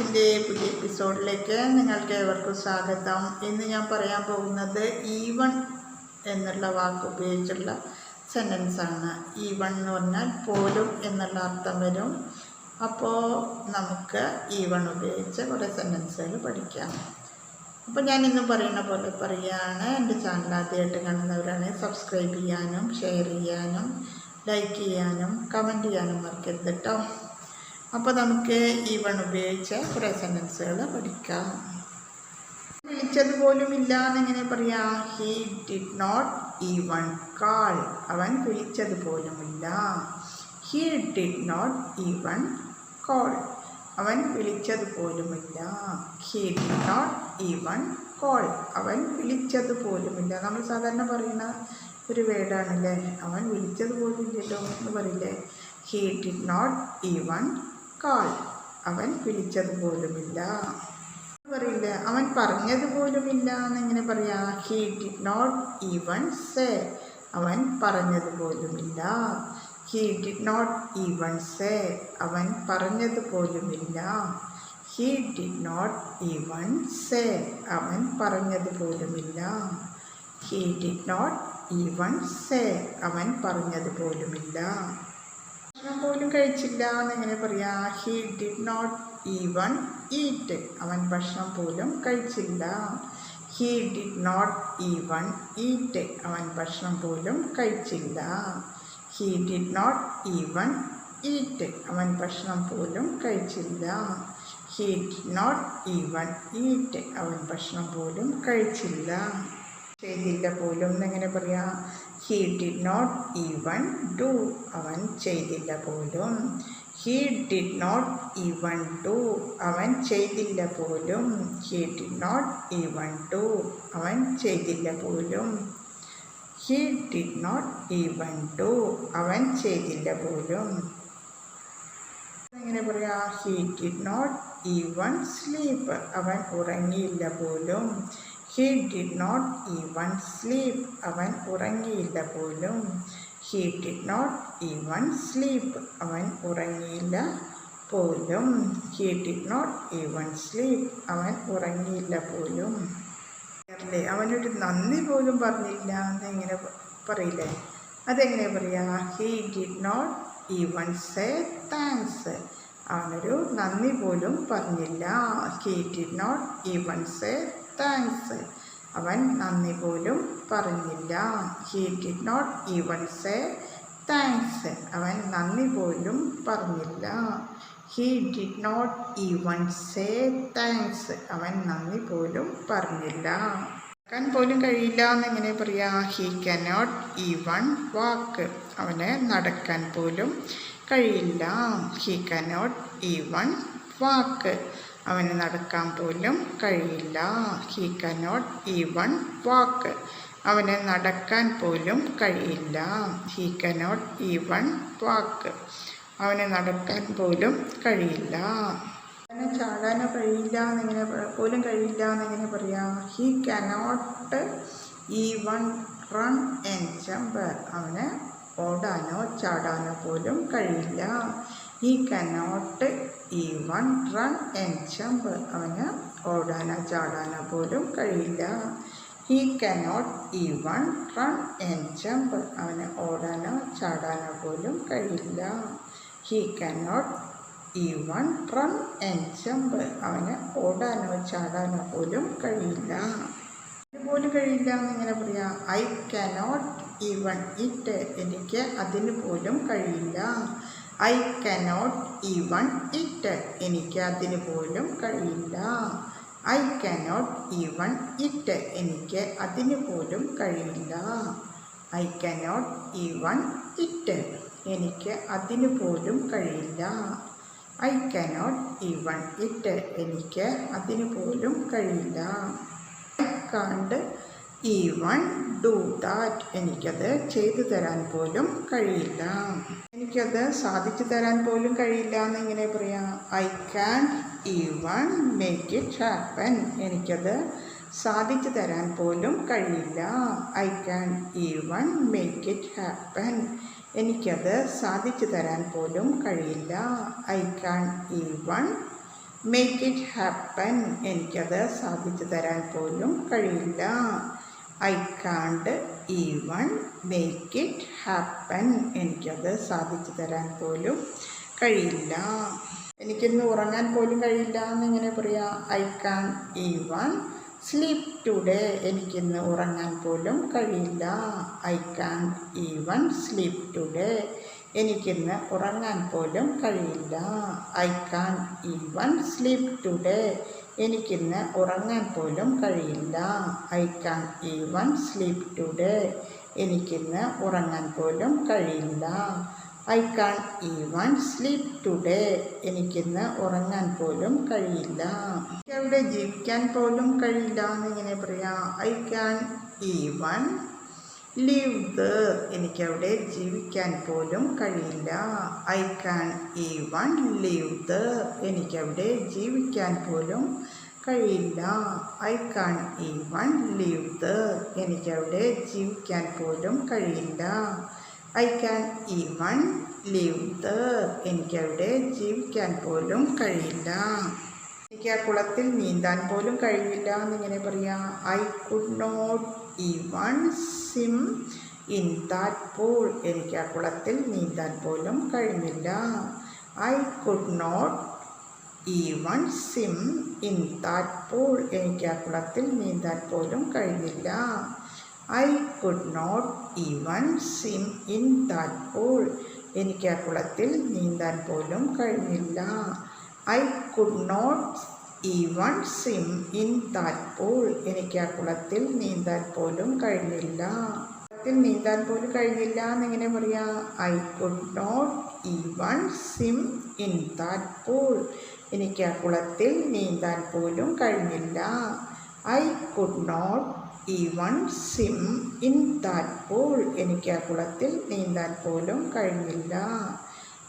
ടിപ്സിന്റെ പുതിയ എപ്പിസോഡിലേക്ക് നിങ്ങൾക്ക് ഏവർക്കും സ്വാഗതം. ഇന്ന് ഞാൻ പറയാൻ പോകുന്നത് ഈവൺ എന്നുള്ള വാക്ക് ഉപയോഗിച്ചുള്ള സെന്റൻസ് ആണ് ഈവൺ എന്ന് പറഞ്ഞാൽ പോലും എന്നുള്ള അർത്ഥം വരും. അപ്പോൾ നമുക്ക് ഈവൺ ഉപയോഗിച്ച് കുറേ സെന്റൻസുകൾ പഠിക്കാം. അപ്പോൾ ഞാൻ ഇന്ന് പറയുന്ന പോലെ പറയുകയാണ്. എന്റെ ചാനൽ ആദ്യമായിട്ട് കാണുന്നവരാണ് സബ്സ്ക്രൈബ് ചെയ്യാനും ഷെയർ ചെയ്യാനും ലൈക്ക് ചെയ്യാനും കമന്റ് ചെയ്യാനും മറക്കരുത് കേട്ടോ അപ്പോൾ നമുക്ക് ഈ വൺ ഉപയോഗിച്ച് കുറേ സെന്റൻസുകൾ പഠിക്കാം. വിളിച്ചത് പോലും ഇല്ല എന്നിങ്ങനെ പറയാം? He did not even call അവൻ വിളിച്ചത് ഇല്ല. He did not even call അവൻ വിളിച്ചത് ഇല്ല. He did not even call അവൻ വിളിച്ചത് ഇല്ല. നമ്മൾ സാധാരണ പറയുന്ന ഒരു വേർഡാണല്ലേ? അവൻ വിളിച്ചത് പോലും ഇല്ലല്ലോ എന്ന് പറയില്ലേ? He did not even call അവൻ വിളിച്ചതുപോലുമില്ല പറയില്ല. അവൻ പറഞ്ഞതുപോലുമില്ല പോലുമില്ല എന്നിങ്ങനെ പറയാ he did not even say അവൻ പറഞ്ഞതുപോലുമില്ല. He did not even say അവൻ പറഞ്ഞതുപോലുമില്ല. He did not even say അവൻ പറഞ്ഞതുപോലുമില്ല. He did not even say അവൻ പറഞ്ഞത് ഭക്ഷണം പോലും കഴിച്ചില്ല എന്നെങ്ങനെ പറയാ he did not even eat അവൻ ഭക്ഷണം പോലും കഴിച്ചില്ല. He did not even eat അവൻ ഭക്ഷണം പോലും കഴിച്ചില്ല. He did not even eat അവൻ ഭക്ഷണം പോലും കഴിച്ചില്ല. He did not even eat അവൻ ഭക്ഷണം പോലും കഴിച്ചില്ല. ചെയ്തില്ല പോലും എന്നെങ്ങനെ പറയാം he did not even do അവൻ ചെയ്തില്ല പോലും. He did not even do അവൻ ചെയ്തില്ല പോലും. He did not even do അവൻ ചെയ്തില്ല പോലും. He did not even do അവൻ ചെയ്തില്ല പോലും. എങ്ങനെ പറയാ? He did not even sleep അവൻ ഉറങ്ങിയില്ല പോലും. He did not even sleep അവൻ ഉറങ്ങിയില്ല പോലും. He did not even sleep അവൻ ഉറങ്ങിയില്ല പോലും. He did not even sleep അവൻ ഉറങ്ങിയില്ല പോലും. അല്ലേ? അവനൊരു നന്ദി പോലും പറഞ്ഞില്ല. എന്നെങ്ങനെ പറയില്ലേ? അതെങ്ങനെ പറയാ? He did not even say thanks അവനൊരു നന്ദി പോലും പറഞ്ഞില്ല. He did not even say thanks അവൻ നന്ദി പോലും പറഞ്ഞില്ല. He did not even say thanks അവൻ നന്ദി പോലും പറഞ്ഞില്ല. He did not even say thanks അവൻ നന്ദി പോലും പറഞ്ഞില്ല. നടക്കാൻ പോലും കഴിയില്ല എന്നെങ്ങനെ പറയാ? ഹി കനോട്ട് ഈവൺ വാക്ക് അവന് നടക്കാൻ പോലും കഴിയില്ല. ഹി കനോട്ട് ഈവൺ വാക്ക് അവന് നടക്കാൻ പോലും കഴിയില്ല. ഹീ കനോട്ട് ഈവൺ വാക്ക് അവന് നടക്കാൻ പോലും കഴിയില്ല. ഹീ കനോട്ട് ഈവൺ വാക്ക് അവന് നടക്കാൻ പോലും കഴിയില്ല. അവന് ചാടാനോ കഴിയില്ല എന്നിങ്ങനെ പോലും കഴിയില്ല എന്നിങ്ങനെ പറയാം he cannot even run and jump അവന് ഓടാനോ ചാടാനോ പോലും കഴിയില്ല. He cannot even run and jump അവന് ഓടാനോ ചാടാനോ പോലും കഴിയില്ല. He cannot even run and jump അവന് ഓടാനോ ചാടാനോ പോലും കഴിയില്ല. He cannot even run and jump അവന് ഓടാനോ ചാടാനോ പോലും കഴിയില്ല. പോലും കഴിയില്ല എന്നിങ്ങനെ പറയാം. ഐ കനോട്ട് ഈവൺ ഇറ്റ് എനിക്ക് അതിന് പോലും കഴിയില്ല. ഐ കനോട്ട് ഈവൺ ഇറ്റ് എനിക്ക് അതിന് പോലും കഴിയില്ല. ഐ കനോട്ട് ഈവൺ ഇറ്റ് എനിക്ക് അതിന് പോലും കഴിയില്ല. ഐ കനോട്ട് ഈവൺ ഇറ്റ് എനിക്ക് അതിന് പോലും കഴിയില്ല. ഐ കനോട്ട് ഈവൺ ഇറ്റ് എനിക്ക് അതിന് പോലും കഴിയില്ല. ഐ ഈവൺ ഡു ദാറ്റ് എനിക്കത് ചെയ്തു തരാൻ പോലും കഴിയില്ല. എനിക്കത് സാധിച്ചു തരാൻ പോലും കഴിയില്ല എന്ന് ഇങ്ങനെ പറയാം. I can even make it happen. എനിക്കത് സാധിച്ചു തരാൻ പോലും കഴിയില്ല. I can even make it happen. എനിക്കത് സാധിച്ചു തരാൻ പോലും കഴിയില്ല. I can even make it happen. എനിക്കത് സാധിച്ചു തരാൻ പോലും കഴിയില്ല. I can't even make it happen എനിക്കത് സാധിച്ചു തരാൻ പോലും കഴിയില്ല. എനിക്കിന്ന് ഉറങ്ങാൻ പോലും കഴിയില്ല എന്നിങ്ങനെ പറയാം I can't even sleep today എനിക്കിന്ന് ഉറങ്ങാൻ പോലും കഴിയില്ല. I can't even sleep today എനിക്കിന്ന് ഉറങ്ങാൻ പോലും കഴിയില്ല. I can't even sleep today എനിക്കിന്ന് ഉറങ്ങാൻ പോലും കഴിയില്ല. I can't even sleep today എനിക്കിന്ന് ഉറങ്ങാൻ പോലും കഴിയില്ല. I can't even sleep today എനിക്കിന്ന് ഉറങ്ങാൻ പോലും കഴിയില്ല. അവിടെ ജീവിക്കാൻ പോലും കഴിയില്ല എന്നിങ്ങനെ പറയാം. I can't even live there എനിക്കവിടെ ജീവിക്കാൻ പോലും കഴിയില്ല. I can't even live there എനിക്കവിടെ ജീവിക്കാൻ പോലും കഴിയില്ല. I can't even live there എനിക്കവിടെ ജീവിക്കാൻ പോലും കഴിയില്ല. I can even live there എനിക്കവിടെ ജീവിക്കാൻ പോലും കഴിയില്ല. എനിക്ക് ആ കുളത്തിൽ നീന്താൻ പോലും കഴിയില്ല എന്നിങ്ങനെ പറയാം. I could not even swim in that pool. എനിക്ക് ആ കുളത്തിൽ നീന്താൻ പോലും കഴിഞ്ഞില്ല. I could not even swim in that pool. എനിക്ക് ആ കുളത്തിൽ നീന്താൻ പോലും കഴിഞ്ഞില്ല. I could not even swim in that pool. എനിക്ക് ആ കുളത്തിൽ നീന്താൻ പോലും കഴിഞ്ഞില്ല. I could not even swim in that pool എനിക്ക് ആ കുളത്തിൽ നീന്താൻ പോലും കഴിഞ്ഞില്ല. കുളത്തിൽ നീന്താൻ പോലും കഴിഞ്ഞില്ല എന്നിങ്ങനെ പറയാം I could not even swim in that pool എനിക്ക് ആ കുളത്തിൽ നീന്താൻ പോലും കഴിഞ്ഞില്ല. I could not even swim in that pool എനിക്ക് ആ കുളത്തിൽ നീന്താൻ പോലും കഴിഞ്ഞില്ല.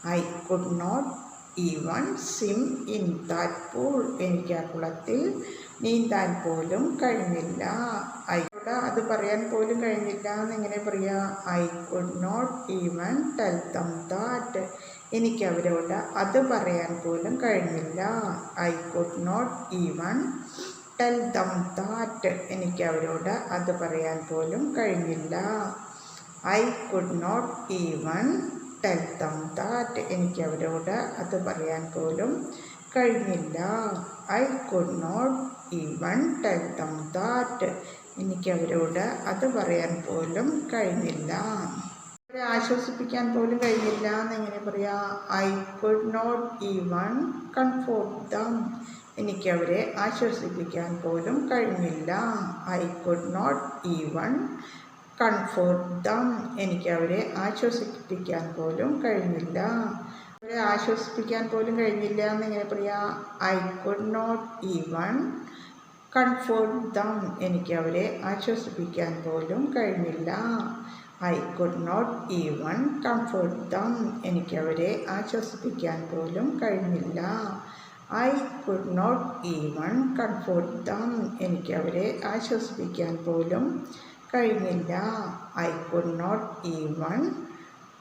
I could not even swim in that pool എനിക്ക് ആ കുളത്തിൽ നീന്താൻ പോലും കഴിഞ്ഞില്ല. ഐ അത് പറയാൻ പോലും കഴിഞ്ഞില്ല എന്നിങ്ങനെ പറയാ I could not even tell them that എനിക്ക് അവരോട് അത് പറയാൻ പോലും കഴിഞ്ഞില്ല. I could not even tell them that എനിക്ക് അവരോട് അത് പറയാൻ പോലും കഴിഞ്ഞില്ല. I could not even tell them that എനിക്ക് അവരോട് അത് പറയാൻ പോലും കഴിഞ്ഞില്ല. I could not even tell them that എനിക്ക് അവരോട് അത് പറയാൻ പോലും കഴിഞ്ഞില്ല. അവരെ ആശ്വസിപ്പിക്കാൻ പോലും കഴിഞ്ഞില്ല എന്നെങ്ങനെ പറയാം I could not even comfort them എനിക്ക് അവരെ ആശ്വസിപ്പിക്കാൻ പോലും കഴിഞ്ഞില്ല. I could not even comfort them എനിക്ക് അവരെ ആശ്വസിപ്പിക്കാൻ പോലും കഴിഞ്ഞില്ല. അവരെ ആശ്വസിപ്പിക്കാൻ പോലും കഴിഞ്ഞില്ല എന്നിങ്ങനെ പറയാം I could not even comfort them എനിക്ക് അവരെ ആശ്വസിപ്പിക്കാൻ പോലും കഴിഞ്ഞില്ല. I could not even comfort them എനിക്ക് അവരെ ആശ്വസിപ്പിക്കാൻ പോലും കഴിഞ്ഞില്ല. I could not even comfort them എനിക്ക് അവരെ ആശ്വസിപ്പിക്കാൻ പോലും കഴിഞ്ഞില്ല. I could not even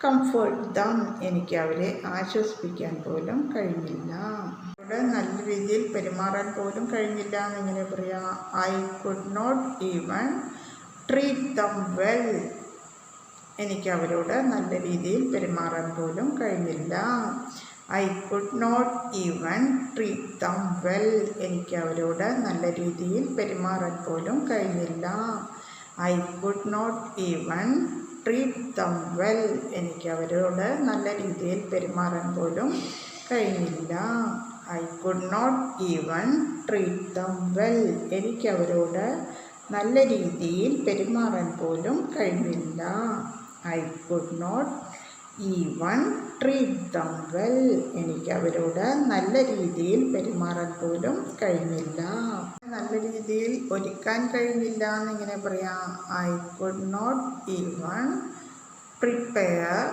comfort them എനിക്ക് അവരെ ആശ്വസിപ്പിക്കാൻ പോലും കഴിഞ്ഞില്ല. അവിടെ നല്ല രീതിയിൽ പെരുമാറാൻ പോലും കഴിഞ്ഞില്ല എന്നിങ്ങനെ പറയാം I could not even treat them well എനിക്ക് അവരോട് നല്ല രീതിയിൽ പെരുമാറാൻ പോലും കഴിഞ്ഞില്ല. I could not even treat them well എനിക്ക് അവരോട് നല്ല രീതിയിൽ പെരുമാറാൻ പോലും കഴിഞ്ഞില്ല. I could not even treat them well എനിക്ക് അവരോട് നല്ല രീതിയിൽ പെരുമാറാൻ പോലും കഴിഞ്ഞില്ല. I could not even treat them well എനിക്ക് അവരോട് നല്ല രീതിയിൽ പെരുമാറാൻ പോലും കഴിഞ്ഞില്ല. I could not even treat them well എനിക്ക് അവരോട് നല്ല രീതിയിൽ പെരുമാറാൻ പോലും കഴിഞ്ഞില്ല. നല്ല രീതിയിൽ ഒരുക്കാൻ കഴിഞ്ഞില്ല എന്നിങ്ങനെ പറയാം I could not even prepare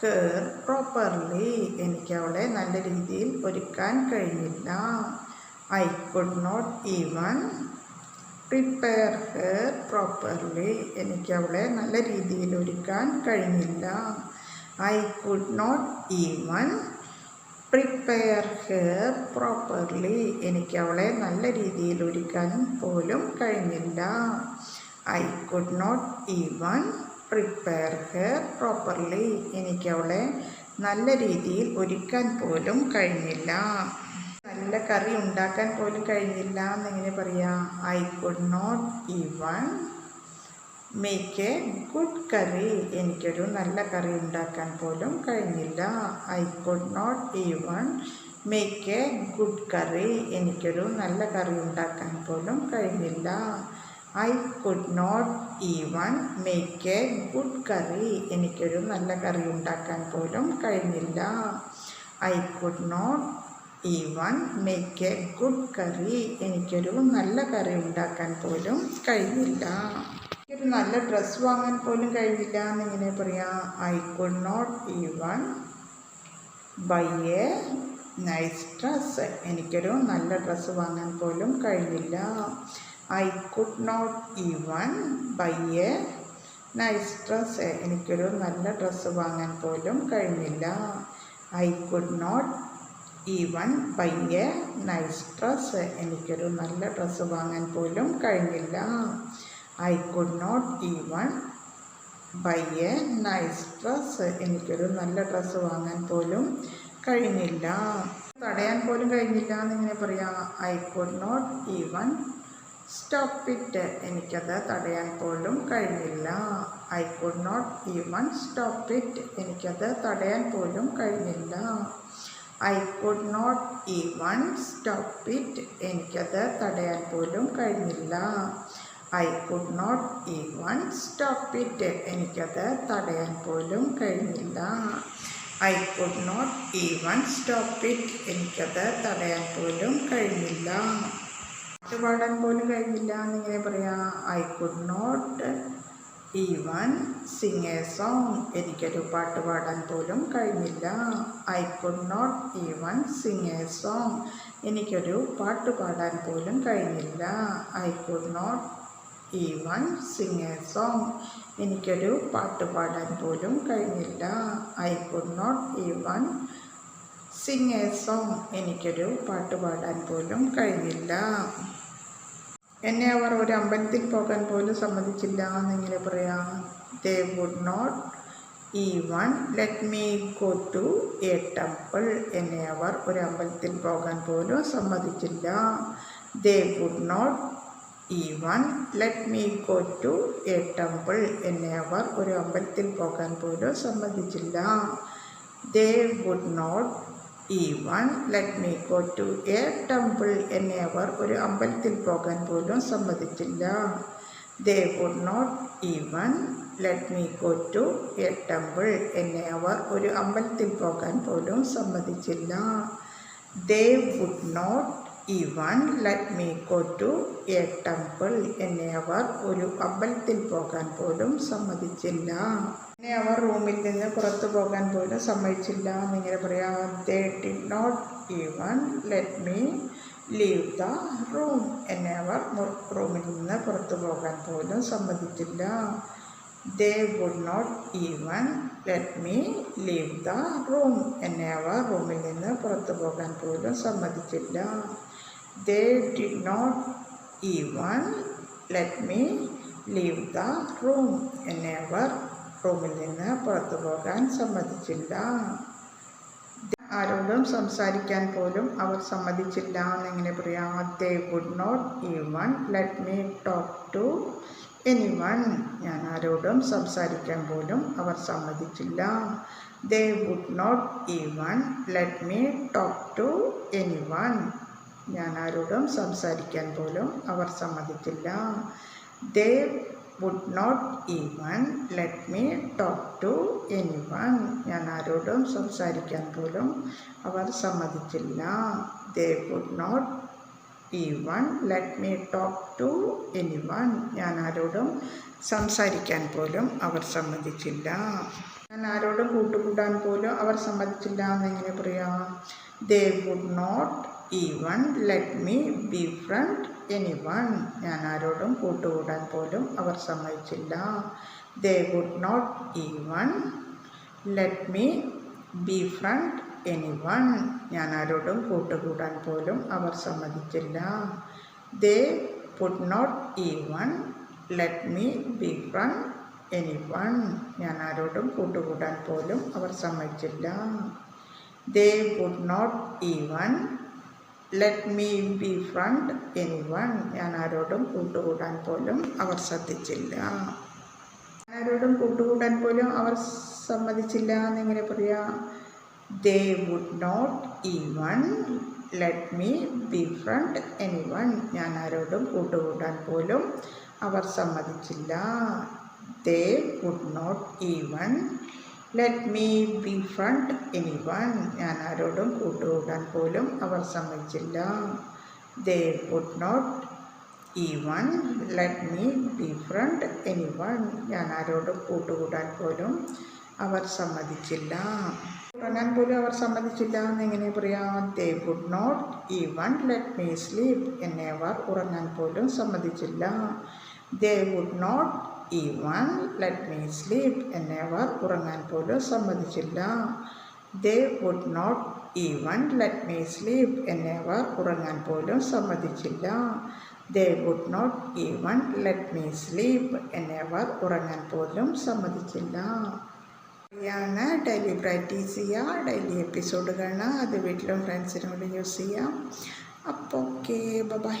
her properly എനിക്ക് അവളെ നല്ല രീതിയിൽ ഒരുക്കാൻ കഴിഞ്ഞില്ല. I could not even prepare her properly എനിക്ക് അവളെ നല്ല രീതിയിൽ ഒരുക്കാൻ കഴിഞ്ഞില്ല. I could not even prepare her properly എനിക്ക് അവളെ നല്ല രീതിയിൽ ഒരുക്കാൻ പോലും കഴിഞ്ഞില്ല. I could not even prepare her properly എനിക്ക് അവളെ നല്ല രീതിയിൽ ഒരുക്കാൻ പോലും കഴിഞ്ഞില്ല. നല്ല കറി ഉണ്ടാക്കാൻ പോലും കഴിഞ്ഞില്ല എന്നിങ്ങനെ പറയാം. I could not even make a good curry എനിക്കൊരു നല്ല കറി ഉണ്ടാക്കാൻ പോലും കഴിഞ്ഞില്ല. I could not even make a good curry എനിക്കൊരു നല്ല കറി ഉണ്ടാക്കാൻ പോലും കഴിഞ്ഞില്ല. I could not even make a good curry എനിക്കൊരു നല്ല കറി ഉണ്ടാക്കാൻ പോലും കഴിഞ്ഞില്ല. I could not even make a good curry എനിക്കൊരു നല്ല കറി ഉണ്ടാക്കാൻ പോലും കഴിഞ്ഞില്ല. ഒരു നല്ല ഡ്രസ്സ് വാങ്ങാൻ പോലും കഴിഞ്ഞില്ല എന്നിങ്ങനെ പറയാം. I could not even buy a nice dress എനിക്കൊരു നല്ല ഡ്രസ്സ് വാങ്ങാൻ പോലും കഴിഞ്ഞില്ല. I could not even buy a nice dress എനിക്കൊരു നല്ല ഡ്രസ്സ് വാങ്ങാൻ പോലും കഴിഞ്ഞില്ല. I could not even buy a nice dress എനിക്കൊരു നല്ല ഡ്രസ്സ് വാങ്ങാൻ പോലും കഴിഞ്ഞില്ല. I could not even buy a nice dress എനിക്കൊരു നല്ല ഡ്രസ്സ് വാങ്ങാൻ പോലും കഴിഞ്ഞില്ല. തടയാൻ പോലും കഴിഞ്ഞില്ല എന്നിങ്ങനെ പറയാം I could not even stop it എനിക്കത് തടയാൻ പോലും കഴിഞ്ഞില്ല. I could not even stop it എനിക്കത് തടയാൻ പോലും കഴിഞ്ഞില്ല. I could not even stop it എനിക്കത് തടയാൻ പോലും കഴിഞ്ഞില്ല. I could not even stop it എനിക്കത് തടയാൻ പോലും കഴിഞ്ഞില്ല. I could not even stop it എനിക്കത് തടയാൻ പോലും കഴിഞ്ഞില്ല. പാടാൻ പോലും കഴിഞ്ഞില്ല എന്നിങ്ങനെ പറയാം. I could not even sing a song എനിക്കൊരു പാട്ട് പാടാൻ പോലും കഴിഞ്ഞില്ല. I could not even sing a song എനിക്കൊരു പാട്ട് പാടാൻ പോലും കഴിഞ്ഞില്ല. I could not even sing a song എനിക്കൊരു പാട്ട് പാടാൻ പോലും കഴിഞ്ഞില്ല. I could not even sing a song എനിക്കൊരു പാട്ട് പാടാൻ പോലും കഴിഞ്ഞില്ല. എന്നെ അവർ ഒരു അമ്പലത്തിൽ പോകാൻ പോലും സമ്മതിച്ചില്ല എന്നിങ്ങനെ പറയാം they would not even let me go to a temple എന്നെ അവർ ഒരു അമ്പലത്തിൽ പോകാൻ പോലും സമ്മതിച്ചില്ല. They would not even let me go to a temple എന്നെ അവർ ഒരു അമ്പലത്തിൽ പോകാൻ പോലും സമ്മതിച്ചില്ല. They would not even let me go to a temple എന്നെ അവർ ഒരു അമ്പലത്തിൽ പോകാൻ പോലും സമ്മതിച്ചില്ല. They would not even let me go to a temple എന്നെ അവർ ഒരു അമ്പലത്തിൽ പോകാൻ പോലും സമ്മതിച്ചില്ല. They would not even let me go to a temple എന്നെ അവർ ഒരു അമ്പലത്തിൽ പോകാൻ പോലും സമ്മതിച്ചില്ല. എന്നെ അവർ റൂമിൽ നിന്ന് പുറത്തു പോകാൻ പോലും സമ്മതിച്ചില്ല എന്നിങ്ങനെ പറയാം. They did not even let me leave the room എന്നെ അവർ റൂമിൽ നിന്ന് പുറത്തു പോകാൻ പോലും സമ്മതിച്ചില്ല. They would not even let me leave the room എന്നെ അവർ റൂമിൽ നിന്ന് പുറത്തു പോകാൻ പോലും സമ്മതിച്ചില്ല. They did not even let me leave the room എന്നെ അവർ റൂമിൽ നിന്ന് പുറത്തു പോകാൻ സമ്മതിച്ചില്ല. ആരോടും സംസാരിക്കാൻ പോലും അവർ സമ്മതിച്ചില്ല എന്നിങ്ങനെ പറയാം they would not even let me talk to anyone ഞാൻ ആരോടും സംസാരിക്കാൻ പോലും അവർ സമ്മതിച്ചില്ല. They would not even let me talk to anyone ഞാൻ ആരോടും സംസാരിക്കാൻ പോലും അവർ സമ്മതിക്കില്ല they would not even let me talk to anyone ഞാൻ ആരോടും സംസാരിക്കാൻ പോലും അവർ സമ്മതിച്ചില്ല. They would not even let me talk to anyone ഞാൻ ആരോടും സംസാരിക്കാൻ പോലും അവർ സമ്മതിച്ചില്ല. ഞാൻ ആരോടും കൂട്ടുകൂടാൻ പോലും അവർ സമ്മതിച്ചില്ല എന്നെങ്ങനെ പറയാം? They would not even let me befriend anyone ഞാൻ ആരോടും കൂട്ടുകൂടാൻ പോലും അവർ സമ്മതിച്ചില്ല. They would not even let me befriend anyone ഞാൻ ആരോടും കൂട്ടുകൂടാൻ പോലും അവർ സമ്മതിച്ചില്ല. They would not even let me befriend anyone ഞാൻ ആരോടും കൂട്ടുകൂടാൻ പോലും അവർ സമ്മതിച്ചില്ല. They would not even let me befriend anyone ഞാൻ ആരോടും കൂട്ടുകൂടാൻ പോലും അവർ ശ്രദ്ധിച്ചില്ല. ആരോടും കൂട്ടുകൂടാൻ പോലും അവർ സമ്മതിച്ചില്ല എന്നെങ്ങനെ പറയാം they would not even let me befriend anyone ഞാൻ ആരോടും കൂട്ടുകൂടാൻ പോലും അവർ സമ്മതിച്ചില്ല. They would not even let me befriend anyone ഞാൻ ആരോടും കൂട്ടുകൂടാൻ പോലും അവർ സമ്മതിച്ചില്ല. They would not even let me befriend anyone ഞാൻ ആരോടും കൂട്ടുകൂടാൻ പോലും അവർ സമ്മതിച്ചില്ല. ഉറങ്ങാൻ പോലും അവർ സമ്മതിച്ചില്ല എന്ന് എങ്ങനെ പറയാം? They would not even let me sleep എന്നെ അവർ ഉറങ്ങാൻ പോലും സമ്മതിച്ചില്ല. They would not even let me sleep എന്നെ അവർ ഉറങ്ങാൻ പോലും സമ്മതിച്ചില്ല. They would not even let me sleep എന്നെ അവർ ഉറങ്ങാൻ പോലും സമ്മതിച്ചില്ല. They would not even let me sleep എന്നെ അവർ ഉറങ്ങാൻ പോലും സമ്മതിച്ചില്ല. ാണ് ഡെയിലി പ്രാക്ടീസ് ചെയ്യുക ഡെയിലി എപ്പിസോഡ് കാണുക അത് വീട്ടിലും ഫ്രണ്ട്സിനോട് യൂസ് ചെയ്യാം. അപ്പോൾ ഓക്കെ ബൈ